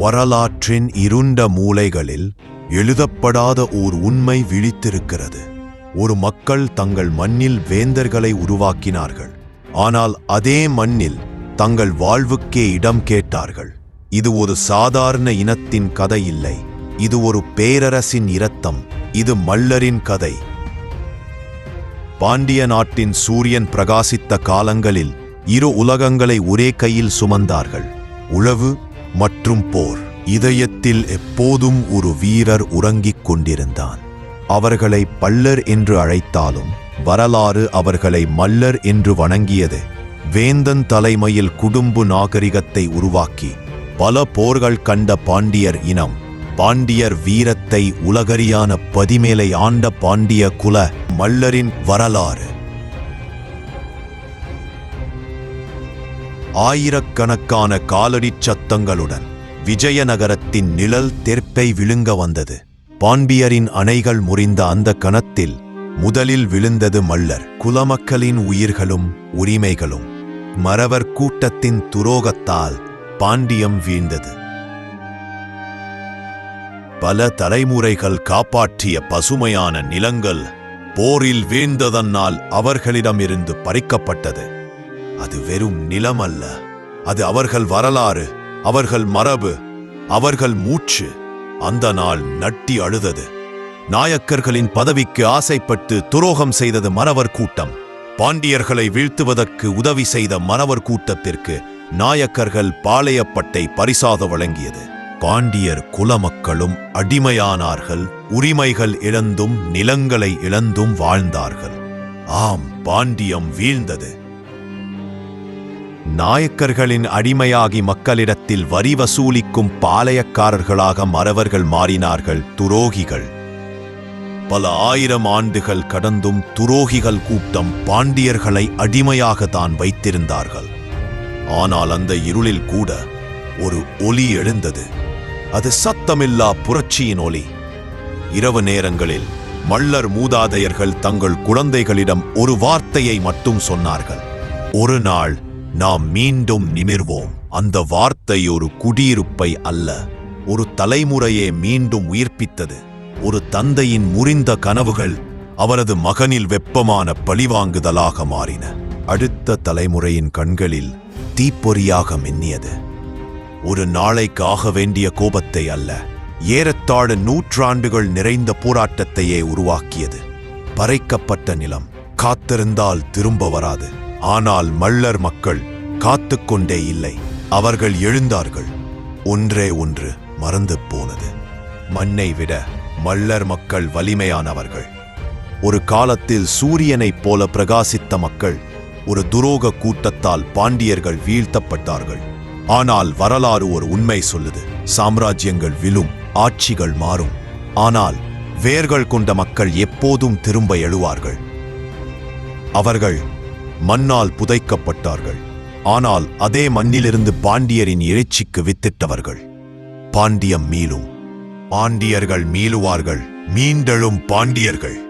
வரலாற்றின் இருண்ட மூலைகளில் எழுதப்படாத ஓர் உண்மை விழித்திருக்கிறது. ஒரு மக்கள் தங்கள் மண்ணில் வேந்தர்களை உருவாக்கினார்கள். ஆனால் அதே மண்ணில் தங்கள் வாழ்வுக்கே இடம் கேட்டார்கள். இது ஒரு சாதாரண இனத்தின் கதை இல்லை. இது ஒரு பேரரசின் இரத்தம். இது மல்லரின் கதை. பாண்டிய நாட்டின் சூரியன் பிரகாசித்த காலங்களில் இரு உலகங்களை ஒரே கையில் சுமந்தார்கள். உழவு மற்றும் போர். இதயத்தில் எப்போதும் ஒரு வீரர் உறங்கிக் கொண்டிருந்தான். அவர்களை பல்லர் என்று அழைத்தாலும் வரலாறு அவர்களை மல்லர் என்று வணங்கியது. வேந்தன் தலைமையில் குடும்பு நாகரிகத்தை உருவாக்கி பல போர்கள் கண்ட பாண்டியர் இனம் பாண்டியர் வீரத்தை உலகறியான பதிமேலை ஆண்ட பாண்டிய குல மல்லரின் வரலாறு. ஆயிரக்கணக்கான காலடிச் சத்தங்களுடன் விஜயநகரத்தின் நிழல் தெற்பை விழுங்க வந்தது. பாண்டியரின் அணைகள் முறிந்த அந்த கணத்தில் முதலில் விழுந்தது மல்லர். குலமக்களின் உயிர்களும் உரிமைகளும் மறவர் கூட்டத்தின் துரோகத்தால் பாண்டியம் வீழ்ந்தது. பல தலைமுறைகள் காப்பாற்றிய பசுமையான நிலங்கள் போரில் வீழ்ந்ததனால் அவர்களிடமிருந்து பறிக்கப்பட்டது. அது வெறும் நிலம் அல்ல அது அவர்கள் வரலாறு அவர்கள் மரபு அவர்கள் மூச்சு. அந்த நாள் நட்டி அழுதது. நாயக்கர்களின் பதவிக்கு ஆசைப்பட்டு துரோகம் செய்தது மறவர் கூட்டம். பாண்டியர்களை வீழ்த்துவதற்கு உதவி செய்த மறவர் கூட்டத்திற்கு நாயக்கர்கள் பாளையப்பட்டை பரிசாக வழங்கியது. பாண்டியர் குலமக்களும் அடிமையானார்கள். உரிமைகள் இழந்தும் நிலங்களை இழந்தும் வாழ்ந்தார்கள். ஆம் பாண்டியம் வீழ்ந்தது. நாயக்கர்களின் அடிமையாகி மக்களிடத்தில் வரி வசூலிக்கும் பாளையக்காரர்களாக மறவர்கள் மாறினார்கள் துரோகிகள். பல ஆயிரம் ஆண்டுகள் கடந்தும் துரோகிகள் கூட்டம் பாண்டியர்களை அடிமையாக தான் வைத்திருந்தார்கள். ஆனால் அந்த இருளில் கூட ஒரு ஒலி எழுந்தது. அது சத்தமில்லா புரட்சியின் ஒலி. இரவு நேரங்களில் மல்லர் மூதாதையர்கள் தங்கள் குழந்தைகளிடம் ஒரு வார்த்தையை மட்டும் சொன்னார்கள். ஒரு நாள் நாம் மீண்டும் நிமிர்வோம். அந்த வார்த்தை ஒரு குடியிருப்பை அல்ல ஒரு தலைமுறையே மீண்டும் உயிர்ப்பித்தது. ஒரு தந்தையின் முறிந்த கனவுகள் அவரது மகனில் வெப்பமான பழிவாங்குதலாக மாறின. அடுத்த தலைமுறையின் கண்களில் தீப்பொறியாக மின்னியது. ஒரு நாளைக்கு ஆக வேண்டிய கோபத்தை அல்ல ஏறத்தாழ நூற்றாண்டுகள் நிறைந்த போராட்டத்தையே உருவாக்கியது. பறைக்கப்பட்ட நிலம் காத்திருந்தால் திரும்ப வராது. ஆனால் மல்லர் மக்கள் காத்துக்கொண்டே இல்லை. அவர்கள் எழுந்தார்கள். ஒன்றே ஒன்று மறந்து போனது. மண்ணை விட மல்லர் மக்கள் வலிமையானவர்கள். ஒரு காலத்தில் சூரியனைப் போல பிரகாசித்த மக்கள் ஒரு துரோக கூட்டத்தால் பாண்டியர்கள் வீழ்த்தப்பட்டார்கள். ஆனால் வரலாறு ஒரு உண்மை சொல்லுது. சாம்ராஜ்யங்கள் விழும் ஆட்சிகள் மாறும். ஆனால் வேர்கள் கொண்ட மக்கள் எப்போதும் திரும்ப எழுவார்கள். அவர்கள் மண்ணால் புதைக்கப்பட்டார்கள். ஆனால் அதே மண்ணிலிருந்து பாண்டியரின் இறைச்சிக்கு வித்திட்டவர்கள். பாண்டியம் மீளும். பாண்டியர்கள் மீளுவார்கள். மீண்டெழும் பாண்டியர்கள்.